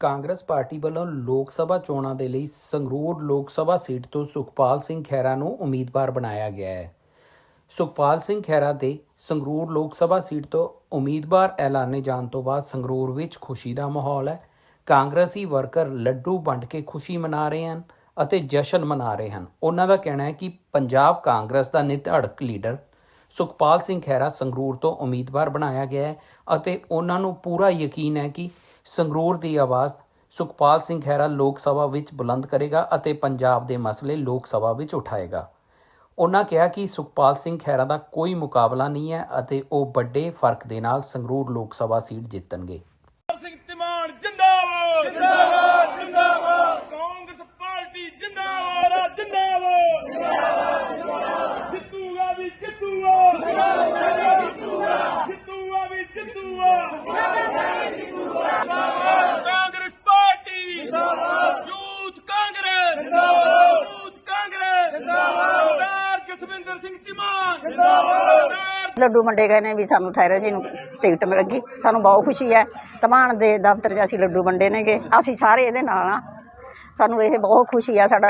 Congress party ਵੱਲੋਂ ਲੋਕ ਸਭਾ ਚੋਣਾਂ ਦੇ ਲਈ ਸੰਗਰੂਰ ਲੋਕ ਸਭਾ ਸੀਟ ਤੋਂ ਸੁਖਪਾਲ ਸਿੰਘ ਖਹਿਰਾ ਨੂੰ ਉਮੀਦਵਾਰ ਬਣਾਇਆ ਗਿਆ ਹੈ। ਸੁਖਪਾਲ ਸਿੰਘ ਖਹਿਰਾ ਦੇ ਸੰਗਰੂਰ ਲੋਕ ਸਭਾ ਸੀਟ ਤੋਂ ਉਮੀਦਵਾਰ ਐਲਾਨੇ ਜਾਣ ਤੋਂ ਬਾਅਦ ਸੰਗਰੂਰ ਵਿੱਚ ਖੁਸ਼ੀ ਦਾ ਮਾਹੌਲ ਹੈ। ਕਾਂਗਰਸੀ ਵਰਕਰ ਲੱਡੂ ਵੰਡ ਕੇ ਖੁਸ਼ੀ ਮਨਾ ਰਹੇ ਹਨ ਅਤੇ ਜਸ਼ਨ ਮਨਾ ਰਹੇ ਹਨ। ਉਹਨਾਂ ਦਾ ਕਹਿਣਾ ਹੈ ਕਿ ਪੰਜਾਬ ਕਾਂਗਰਸ ਦਾ ਨਿਧੜਕ ਲੀਡਰ ਸੁਖਪਾਲ ਸਿੰਘ ਖਹਿਰਾ ਸੰਗਰੂਰ ਤੋਂ ਉਮੀਦਵਾਰ ਬਣਾਇਆ ਗਿਆ ਹੈ ਅਤੇ ਉਹਨਾਂ ਨੂੰ ਪੂਰਾ ਯਕੀਨ ਹੈ ਕਿ ਸੰਗਰੂਰ ਦੀ ਆਵਾਜ਼ ਸੁਖਪਾਲ ਸਿੰਘ ਖਹਿਰਾ ਲੋਕ ਸਭਾ ਵਿੱਚ ਬੁਲੰਦ ਕਰੇਗਾ ਅਤੇ ਪੰਜਾਬ ਦੇ ਮਸਲੇ ਲੋਕ ਸਭਾ ਵਿੱਚ ਉਠਾਏਗਾ। ਉਹਨਾਂ ਕਿਹਾ ਕਿ ਸੁਖਪਾਲ ਸਿੰਘ ਖਹਿਰਾ ਦਾ ਕੋਈ ਮੁਕਾਬਲਾ ਨਹੀਂ ਹੈ ਅਤੇ ਉਹ ਵੱਡੇ ਫ਼ਰਕ ਦੇ ਨਾਲ ਸੰਗਰੂਰ ਲੋਕ ਸਭਾ ਸੀਟ ਜਿੱਤਣਗੇ ਸਿੰਘ ਤਿਮਾਨ ਜਿੰਦਾਬਾਦ ਜਿੰਦਾਬਾਦ ਜਿੰਦਾਬਾਦ ਕਾਂਗਰਸ ਪਾਰਟੀ ਜਿੰਦਾਬਾਦ ਜਿੰਦਾਬਾਦ ਜਿੰਦਾਬਾਦ ਜਿੱਤੂਗਾ ਵੀ ਜਿੱਤੂਗਾ ਜਿੱਤੂਗਾ ਜਿੱਤੂਗਾ ਵੀ ਜਿੱਤੂਗਾ ਕਾਂਗਰਸ ਪਾਰਟੀ ਜਿੰਦਾਬਾਦ ਯੂਥ ਕਾਂਗਰਸ ਜਿੰਦਾਬਾਦ ਯੂਥ ਕਾਂਗਰਸ ਜਿੰਦਾਬਾਦ ਸਰਦਾਰ ਜਿੰਦਾਬਾਦ। ਲੱਡੂ ਵੰਡੇ ਗਏ ਨੇ ਵੀ ਸਾਨੂੰ ਠਹਿਰੇ ਜੀ ਨੂੰ ਟਿਕਟ ਮਿਲ ਗਈ। ਸਾਨੂੰ ਬਹੁਤ ਖੁਸ਼ੀ ਹੈ। ਤਮਾਨ ਦੇ ਦਫ਼ਤਰ 'ਚ ਅਸੀਂ ਲੱਡੂ ਵੰਡੇ ਨੇਗੇ। ਅਸੀਂ ਸਾਰੇ ਇਹਦੇ ਨਾਲ ਆ ਸਾਨੂੰ ਇਹ ਬਹੁਤ ਖੁਸ਼ੀ ਆ ਸਾਡਾ।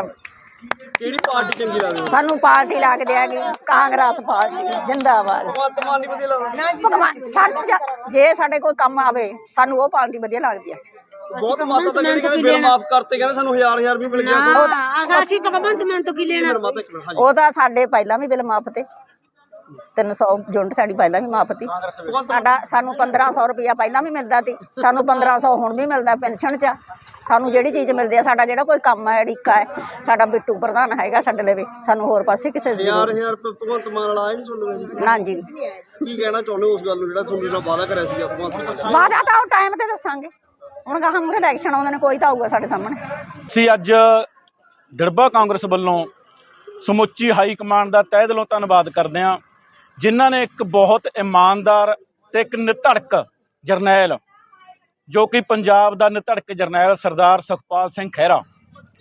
ਕਿਹੜੀ ਪਾਰਟੀ ਚੰਗੀ ਲੱਗਦੀ? ਸਾਨੂੰ ਪਾਰਟੀ ਲੱਗਦੀ ਹੈਗੀ। Congress party. ਜਿੰਦਾਬਾਦ। ਭਗਵੰਤ ਮਾਨ ਨਹੀਂ ਵਧੀਆ ਲੱਗਦਾ। ਭਗਵਾਨ ਸਾਨੂੰ ਜ- ਜੇ ਸਾਡੇ ਕੋਈ ਕੰਮ ਆਵੇ ਸਾਨੂੰ ਉਹ ਪਾਰਟੀ ਵਧੀਆ ਲੱਗਦੀ ਹੈ ਬਹੁਤ ਮਾਤਾ ਤਾਂ ਕਹਿੰਦੇ ਕਹਿੰਦੇ ਬਿੱਲ ਮਾਫ ਕਰਤੇ ਕਹਿੰਦੇ ਸਾਨੂੰ ਹਜ਼ਾਰ ਹਜ਼ਾਰ ਵੀ ਮਿਲ ਗਿਆ। ਹਾਂ ਅਸੀਂ ਭਗਵੰਤ ਮਾਨ ਤੋਂ ਕੀ ਲੈਣਾ? ਉਹ ਤਾਂ ਸਾਡੇ ਪਹਿਲਾਂ ਵੀ ਬਿੱਲ ਮਾਫ ਤੇ 300 ਯੂਨਿਟ ਸਾਡੀ ਪਹਿਲਾਂ ਵੀ ਮਾਫ ਤੀ ਸਾਡਾ ਸਾਨੂੰ 1500 ਰੁਪਇਆ ਪਹਿਲਾਂ ਵੀ ਮਿਲਦਾ ਸੀ। ਸਾਨੂੰ 1500 ਹੁਣ ਵੀ ਮਿਲਦਾ ਪੈਨਸ਼ਨ 'ਚ। ਸਾਨੂੰ ਜਿਹੜੀ ਚੀਜ਼ ਮਿਲਦੀ ਆ ਸਾਡਾ ਜਿਹੜਾ ਕੋਈ ਕੰਮ ਹੈ ਅੜਿੱਕਾ ਹੈ ਸਾਡਾ ਬਿੱਟੂ ਪ੍ਰਧਾਨ ਹੈਗਾ ਸਾਡੇ ਲਵੇ ਸਾਨੂੰ ਹੋਰ ਪਾਸੇ ਕਿਸੇ ਦੀ ਹਜ਼ਾਰ ਰੁਪਏ ਭਗਵੰਤ ਮਾਨ ਵਾਲਾ ਆਇਆ ਨਹੀਂ ਸੁਣ ਲਓ ਨਾ ਜੀ। ਕੀ ਕਹਿਣਾ ਚਾਹੁੰਦੇ ਉਸ ਗੱਲ ਨੂੰ ਜਿਹੜਾ ਤੁਹਾਨੂੰ ਜਿਹੜਾ ਵਾਅਦਾ ਕਰਿਆ ਸੀ ਭਗਵੰਤ ਮਾਨ ਬਾਅਦ ਤਾਂ ਉਹ ਟਾਈਮ ਤੇ ਦੱਸਾਂਗੇ। ਹੁਣ ਗਾਹਾਂ ਮੂਰੇ ਇਲੈਕਸ਼ਨ ਆਉਂਦੇ ਨੇ ਕੋਈ ਤਾਂ ਆਊਗਾ ਸਾਡੇ ਸਾਹਮਣੇ। ਅਸੀਂ ਅੱਜ ਡੜਬਾ ਕਾਂਗਰਸ ਵੱਲੋਂ ਸਮੁੱਚੀ ਹਾਈ ਕਮਾਂਡ ਦਾ ਤਹਿ ਦਿਲੋਂ ਧੰਨਵਾਦ ਕਰਦੇ ਹਾਂ, ਜਿਨ੍ਹਾਂ ਨੇ ਇੱਕ ਬਹੁਤ ਇਮਾਨਦਾਰ ਤੇ ਇੱਕ ਨਿਧੜਕ ਜਰਨੈਲ, ਜੋ ਕਿ ਪੰਜਾਬ ਦਾ ਨਿਧੜਕ ਜਰਨੈਲ ਸਰਦਾਰ ਸੁਖਪਾਲ ਸਿੰਘ ਖਹਿਰਾ।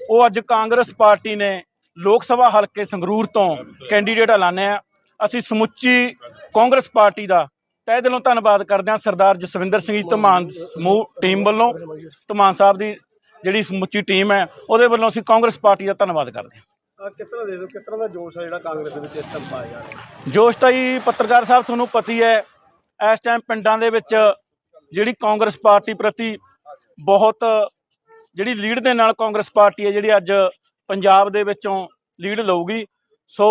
ਉਹ ਅੱਜ ਕਾਂਗਰਸ ਪਾਰਟੀ ਨੇ ਲੋਕ ਸਭਾ ਹਲਕੇ ਸੰਗਰੂਰ ਤੋਂ ਕੈਂਡੀਡੇਟ ਐਲਾਨਿਆ। ਅਸੀਂ ਸਮੁੱਚੀ ਕਾਂਗਰਸ ਪਾਰਟੀ ਦਾ ਤਹਿ ਦਿਲੋਂ ਧੰਨਵਾਦ ਕਰਦੇ ਹਾਂ ਸਰਦਾਰ ਜਸਵਿੰਦਰ ਸਿੰਘ ਜੀ ਧਮਾਨ ਸਮੂਹ ਟੀਮ ਵੱਲੋਂ। ਧਮਾਨ ਸਾਹਿਬ ਦੀ ਜਿਹੜੀ ਸਮੁੱਚੀ ਟੀਮ ਹੈ ਉਹਦੇ ਵੱਲੋਂ ਅਸੀਂ ਕਾਂਗਰਸ ਪਾਰਟੀ ਦਾ ਧੰਨਵਾਦ ਕਰਦੇ ਹਾਂ। ਕਿਸ ਤਰ੍ਹਾਂ ਦੇ ਦਿਓ ਕਿਸ ਤਰ੍ਹਾਂ ਦਾ ਜੋਸ਼ ਹੈ ਜਿਹੜਾ ਕਾਂਗਰਸ ਦੇ ਵਿੱਚ ਇਸ ਟਾਈਮ ਪਾਇਆ ਜਾ ਰਿਹਾ? ਜੋਸ਼ ਤਾਂ ਜੀ ਪੱਤਰਕਾਰ ਸਾਹਿਬ ਤੁਹਾਨੂੰ ਪਤੀ ਹੈ ਇਸ ਟਾਈਮ ਪਿੰਡਾਂ ਦੇ ਵਿੱਚ ਜਿਹੜੀ ਕਾਂਗਰਸ ਪਾਰਟੀ ਪ੍ਰਤੀ ਬਹੁਤ ਜਿਹੜੀ ਲੀਡ ਦੇ ਨਾਲ ਕਾਂਗਰਸ ਪਾਰਟੀ ਹੈ ਜਿਹੜੀ ਅੱਜ ਪੰਜਾਬ ਦੇ ਵਿੱਚੋਂ ਲੀਡ ਲਊਗੀ। ਸੋ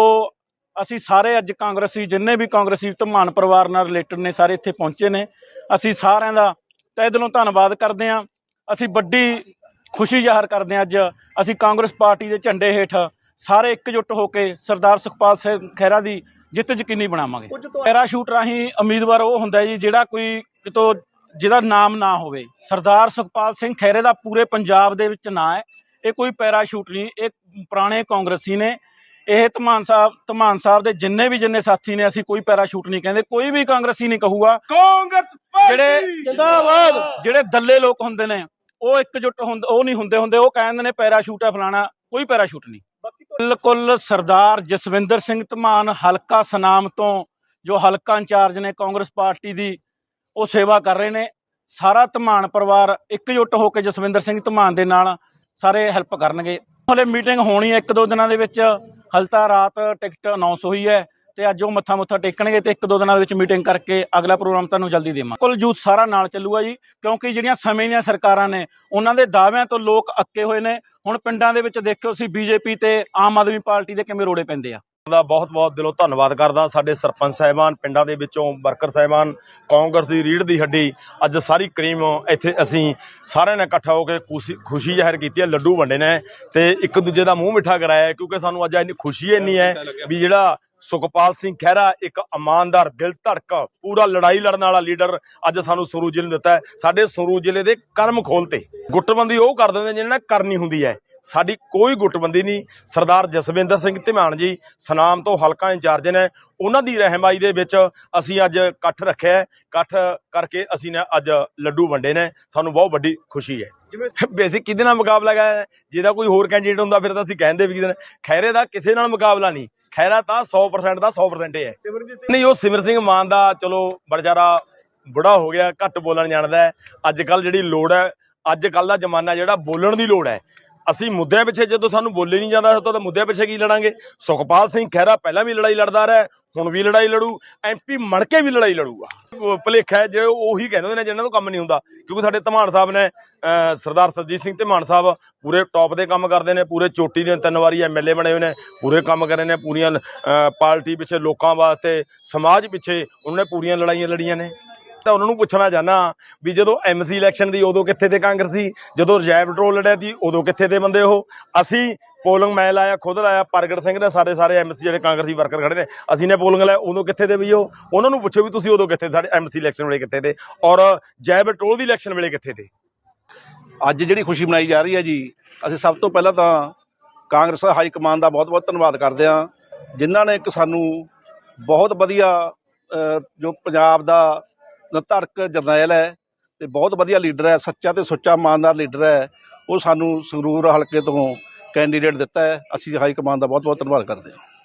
ਅਸੀਂ ਸਾਰੇ ਅੱਜ ਕਾਂਗਰਸੀ ਜਿੰਨੇ ਵੀ ਕਾਂਗਰਸੀ ਧਮਾਨ ਪਰਿਵਾਰ ਨਾਲ ਰਿਲੇਟਡ ਨੇ ਸਾਰੇ ਇੱਥੇ ਪਹੁੰਚੇ ਨੇ। ਅਸੀਂ ਸਾਰਿਆਂ ਦਾ ਤਹਿ ਦਿਲੋਂ ਧੰਨਵਾਦ ਕਰਦੇ ਹਾਂ। ਅਸੀਂ ਵੱਡੀ ਖੁਸ਼ੀ ਜ਼ਾਹਰ ਕਰਦੇ ਹਾਂ ਅੱਜ। ਅਸੀਂ ਕਾਂਗਰਸ ਪਾਰਟੀ ਦੇ ਝੰਡੇ ਹੇਠ ਸਾਰੇ ਇਕਜੁੱਟ ਹੋ ਕੇ ਸਰਦਾਰ ਸੁਖਪਾਲ ਸਿੰਘ ਖਹਿਰਾ ਦੀ ਜਿੱਤ ਯਕੀਨੀ ਬਣਾਵਾਂਗੇ। ਪੈਰਾਸ਼ੂਟ ਰਾਹੀਂ ਉਮੀਦਵਾਰ ਉਹ ਹੁੰਦਾ ਜੀ ਜਿਹੜਾ ਕੋਈ ਕਿਤੋਂ ਜਿਹਦਾ ਨਾਮ ਨਾ ਹੋਵੇ। ਸਰਦਾਰ ਸੁਖਪਾਲ ਸਿੰਘ ਖਹਿਰੇ ਦਾ ਪੂਰੇ ਪੰਜਾਬ ਦੇ ਵਿੱਚ ਨਾਂ ਹੈ। ਇਹ ਕੋਈ ਪੈਰਾਸ਼ੂਟ ਨਹੀਂ ਇਹ ਪੁਰਾਣੇ ਕਾਂਗਰਸੀ ਨੇ। ਇਹ ਧਮਾਨ ਸਾਹਿਬ ਧਮਾਨ ਸਾਹਿਬ ਦੇ ਜਿੰਨੇ ਵੀ ਜਿੰਨੇ ਸਾਥੀ ਨੇ ਅਸੀਂ ਕੋਈ ਪੈਰਾਸ਼ੂਟ ਨਹੀਂ ਕਹਿੰਦੇ ਕੋਈ ਵੀ ਕਾਂਗਰਸੀ ਨਹੀਂ ਕਹੂਗਾ। ਕਾਂਗਰਸ ਜਿਹੜੇ ਜਿੰਦਾਬਾਦ ਜਿਹੜੇ ਦੱਲੇ ਲੋਕ ਹੁੰਦੇ ਨੇ ਉਹ ਇਕਜੁੱਟ ਹੁੰਦੇ ਉਹ ਨਹੀਂ ਹੁੰਦੇ ਹੁੰਦੇ ਉਹ ਕਹਿੰਦੇ ਨੇ ਪੈਰਾਸ਼ੂਟ ਹੈ ਫਲਾਣਾ ਕੋਈ ਪੈਰਾਸ਼ੂਟ ਨਹੀਂ। ਬਿਲਕੁਲ ਸਰਦਾਰ ਜਸਵਿੰਦਰ ਸਿੰਘ ਧਮਾਨ ਹਲਕਾ ਸਨਾਮ ਤੋਂ ਜੋ ਹਲਕਾ ਇੰਚਾਰਜ ਨੇ ਕਾਂਗਰਸ ਪਾਰਟੀ ਦੀ ਉਹ ਸੇਵਾ ਕਰ ਰਹੇ ਨੇ। ਸਾਰਾ ਧਮਾਨ ਪਰਿਵਾਰ ਇਕਜੁੱਟ ਹੋ ਕੇ ਜਸਵਿੰਦਰ ਸਿੰਘ ਧਮਾਨ ਦੇ ਨਾਲ ਸਾਰੇ ਹੈਲਪ ਕਰਨਗੇ। ਹਲੇ ਮੀਟਿੰਗ ਹੋਣੀ ਹੈ ਇੱਕ ਦੋ ਦਿਨਾਂ ਦੇ ਵਿੱਚ। ਹਲਤਾ ਰਾਤ ਟਿਕਟ ਅਨਾਉਂਸ ਹੋਈ ਹੈ ਤੇ ਅੱਜ ਉਹ ਮੱਥਾ ਮੁੱਥਾ ਟੇਕਣਗੇ ਤੇ ਇੱਕ ਦੋ ਦਿਨਾਂ ਦੇ ਵਿੱਚ ਮੀਟਿੰਗ ਕਰਕੇ ਅਗਲਾ ਪ੍ਰੋਗਰਾਮ ਤੁਹਾਨੂੰ ਜਲਦੀ ਦੇਵਾਂ ਕੁੱਲ ਜੂਥ ਸਾਰਾ ਨਾਲ ਚੱਲੂਗਾ ਜੀ, ਕਿਉਂਕਿ ਜਿਹੜੀਆਂ ਸਮੇਂ ਦੀਆਂ ਸਰਕਾਰਾਂ ਨੇ, ਉਹਨਾਂ ਦੇ ਦਾਅਵਿਆਂ ਤੋਂ ਲੋਕ ਅੱਕੇ ਹੋਏ ਨੇ। ਹੁਣ ਪਿੰਡਾਂ ਦੇ ਵਿੱਚ ਦੇਖਿਓ ਅਸੀਂ ਬੀਜੇਪੀ ਤੇ ਆਮ ਆਦਮੀ ਪਾਰਟੀ ਦੇ ਕਿਵੇਂ ਰੋੜੇ ਪੈਂਦੇ ਆ। ਦਾ ਬਹੁਤ ਬਹੁਤ ਦਿਲੋਂ ਧੰਨਵਾਦ ਕਰਦਾ ਸਾਡੇ ਸਰਪੰਚ ਸਾਹਿਬਾਨ, ਪਿੰਡਾਂ ਦੇ ਵਿੱਚੋਂ ਵਰਕਰ ਸਾਹਿਬਾਨ, ਕਾਂਗਰਸ ਦੀ ਰੀੜ ਦੀ ਹੱਡੀ, ਅੱਜ ਸਾਰੀ ਕਰੀਮ ਇੱਥੇ ਅਸੀਂ ਸਾਰਿਆਂ ਨੇ ਇਕੱਠਾ ਹੋ ਕੇ ਖੁਸ਼ੀ- ਖੁਸ਼ੀ ਜ਼ਾਹਿਰ ਕੀਤੀ ਹੈ, ਲੱਡੂ ਵੰਡੇ ਨੇ ਤੇ ਇੱਕ ਦੂਜੇ ਦਾ ਮੂੰਹ ਮਿੱਠਾ ਕਰਾਇਆ ਹੈ, ਕਿਉਂਕਿ ਸਾਨੂੰ ਅੱਜ ਇੰਨੀ ਖੁਸ਼ੀ ਇੰਨੀ ਹੈ ਵੀ ਜਿਹੜਾ ਸੁਖਪਾਲ ਸਿੰਘ ਖਹਿਰਾ ਇੱਕ ਇਮਾਨਦਾਰ ਦਿਲ ਧੜਕ, ਪੂਰਾ ਲੜਾਈ ਲੜਨ ਵਾਲਾ ਲੀਡਰ ਅੱਜ ਸਾਨੂੰ ਸਰੂ ਜ਼ਿਲ੍ਹੇ ਨੂੰ ਦਿੱਤਾ ਹੈ। ਸਾਡੇ ਸਰੂ ਜ਼ਿਲ੍ਹੇ ਦੇ ਕਰਮ ਖੋਲਤੇ ਗੁੱਟਬੰਦੀ ਉਹ ਕਰ ਦਿੰਦੇ ਜਿਹਨਾਂ ਨੇ ਕਰਨੀ ਹੁੰਦੀ ਹੈ। ਸਾਡੀ ਕੋਈ ਗੁੱਟਬੰਦੀ ਨਹੀਂ। ਸਰਦਾਰ ਜਸਵਿੰਦਰ ਸਿੰਘ ਧਿਮਾਨ ਜੀ ਸਨਾਮ ਤੋਂ ਹਲਕਾ ਇੰਚਾਰਜ ਨੇ ਉਹਨਾਂ ਦੀ ਰਹਿਨਮਾਈ ਦੇ ਵਿੱਚ ਅਸੀਂ ਅੱਜ ਇਕੱਠ ਰੱਖਿਆ। ਇਕੱਠ ਕਰਕੇ ਅਸੀਂ ਨੇ ਅੱਜ ਲੱਡੂ ਵੰਡੇ ਨੇ। ਸਾਨੂੰ ਬਹੁਤ ਵੱਡੀ ਖੁਸ਼ੀ ਹੈ। ਬੇਸਿਕ ਕਿਹਦੇ ਨਾਲ ਮੁਕਾਬਲਾ ਹੈ ਜਿਹਦਾ ਕੋਈ ਹੋਰ ਕੈਂਡੀਡੇਟ ਹੁੰਦਾ ਫਿਰ ਤਾਂ ਅਸੀਂ ਕਹਿੰਦੇ ਵੀ ਕਿਹਦੇ ਨਾਲ। ਖੈਰੇ ਦਾ ਕਿਸੇ ਨਾਲ ਮੁਕਾਬਲਾ ਨਹੀਂ। ਖੈਰਾ ਤਾਂ 100% ਦਾ 100% ਹੀ ਨਹੀਂ ਉਹ ਸਿਮਰ ਸਿੰਘ ਮਾਨ ਦਾ ਚਲੋ ਬੜਜਾਰਾ ਬੁੜਾ ਹੋ ਗਿਆ ਘੱਟ ਬੋਲਣ ਜਾਣਦਾ ਹੈ। ਅੱਜ ਕੱਲ ਜਿਹੜੀ ਲੋੜ ਹੈ ਅੱਜ ਕੱਲ ਦਾ ਜ਼ਮਾਨਾ ਜਿਹੜਾ ਬੋਲਣ ਦੀ ਲੋੜ ਹੈ। ਅਸੀਂ ਮੁੱਦਿਆਂ ਪਿੱਛੇ ਜਦੋਂ ਸਾਨੂੰ ਬੋਲੇ ਨਹੀਂ ਜਾਂਦਾ ਤਾਂ ਮੁੱਦਿਆਂ ਪਿੱਛੇ ਕੀ ਲੜਾਂਗੇ? ਸੁਖਪਾਲ ਸਿੰਘ ਖਹਿਰਾ ਪਹਿਲਾਂ ਵੀ ਲੜਾਈ ਲੜਦਾ ਰਿਹਾ, ਹੁਣ ਵੀ ਲੜਾਈ ਲੜੂ ਐਮਪੀ ਮਣ ਕੇ ਵੀ ਲੜਾਈ ਲੜੂਗਾ। ਉਹ ਭੁਲੇਖਾ ਹੈ, ਜਿਹੜੇ ਉਹੀ ਕਹਿੰਦੇ ਨੇ ਜਿਹਨਾਂ ਤੋਂ ਕੰਮ ਨਹੀਂ ਹੁੰਦਾ, ਕਿਉਂਕਿ ਸਾਡੇ ਧਮਾਨ ਸਾਹਿਬ ਨੇ ਸਰਦਾਰ ਸਰਜੀਤ ਸਿੰਘ ਧਮਾਨ ਸਾਹਿਬ ਪੂਰੇ ਟੌਪ ਦੇ ਕੰਮ ਕਰਦੇ ਨੇ, ਪੂਰੇ ਚੋਟੀ ਦੇ ਤਿੰਨ ਵਾਰੀ ਐਮਐਲਏ ਬਣੇ ਹੋਏ ਨੇ, ਪੂਰੇ ਕੰਮ ਕਰੇ ਨੇ, ਪੂਰੀਆਂ ਪਾਰਟੀ ਪਿੱਛੇ ਲੋਕਾਂ ਵਾਸਤੇ, ਸਮਾਜ ਪਿੱਛੇ ਉਹਨਾਂ ਨੇ ਪੂਰੀਆਂ ਲੜਾਈਆਂ ਲੜੀਆਂ ਨੇ। ਤਾਂ ਉਹਨਾਂ ਨੂੰ ਪੁੱਛਣਾ ਚਾਹਨਾ ਵੀ ਜਦੋਂ ਐਮਸੀ ਇਲੈਕਸ਼ਨ ਦੀ ਉਦੋਂ ਕਿੱਥੇ ਤੇ ਕਾਂਗਰਸੀ ਜਦੋਂ ਰਜੈਬ ਪੈਟਰੋਲ ਲੜਿਆ ਸੀ, ਉਦੋਂ ਕਿੱਥੇ ਤੇ ਬੰਦੇ ਉਹ? ਅਸੀਂ ਪੋਲਿੰਗ ਮੈਂ ਲਾਇਆ ਖੁਦ ਲਾਇਆ, ਪ੍ਰਗਟ ਸਿੰਘ ਨੇ ਸਾਰੇ ਸਾਰੇ ਐਮਸੀ ਜਿਹੜੇ ਕਾਂਗਰਸੀ ਵਰਕਰ ਖੜੇ ਨੇ, ਅਸੀਂ ਨੇ ਪੋਲਿੰਗ ਲਾਇਆ, ਉਦੋਂ ਕਿੱਥੇ ਤੇ ਵੀ ਉਹ? ਉਹਨਾਂ ਨੂੰ ਪੁੱਛੋ ਵੀ ਤੁਸੀਂ ਉਦੋਂ ਕਿੱਥੇ, ਸਾਡੇ ਐਮਸੀ ਇਲੈਕਸ਼ਨ ਵੇਲੇ ਕਿੱਥੇ ਤੇ ਔਰ ਜੈਬ ਪੈਟਰੋਲ ਦੀ ਇਲੈਕਸ਼ਨ ਵੇਲੇ ਕਿੱਥੇ ਤੇ ਅੱਜ ਜਿਹੜੀ ਖੁਸ਼ੀ ਮਨਾਈ ਜਾ ਰਹੀ ਹੈ ਜੀ, ਅਸੀਂ ਸਭ ਤੋਂ ਪਹਿਲਾਂ ਤਾਂ ਕਾਂਗਰਸ ਹਾਈ ਕਮਾਂਡ ਦਾ ਬਹੁਤ-ਬਹੁਤ ਧੰਨਵਾਦ ਕਰਦੇ ਹਾਂ, ਜਿਨ੍ਹਾਂ ਨੇ ਇੱਕ ਸਾਨੂੰ ਬਹੁਤ ਵਧੀਆ ਜੋ ਪੰਜਾਬ ਦਾ ਧੜਕ ਜਰਨੈਲ ਹੈ ਤੇ ਬਹੁਤ ਵਧੀਆ ਲੀਡਰ ਹੈ, ਸੱਚਾ ਤੇ ਸੁੱਚਾ ਇਮਾਨਦਾਰ ਲੀਡਰ ਹੈ। ਉਹ ਸਾਨੂੰ ਸੰਗਰੂਰ ਹਲਕੇ ਤੋਂ ਕੈਂਡੀਡੇਟ ਦਿੱਤਾ ਹੈ। ਅਸੀਂ ਹਾਈ ਕਮਾਂਡ ਦਾ ਬਹੁਤ-ਬਹੁਤ ਧੰਨਵਾਦ ਕਰਦੇ ਹਾਂ।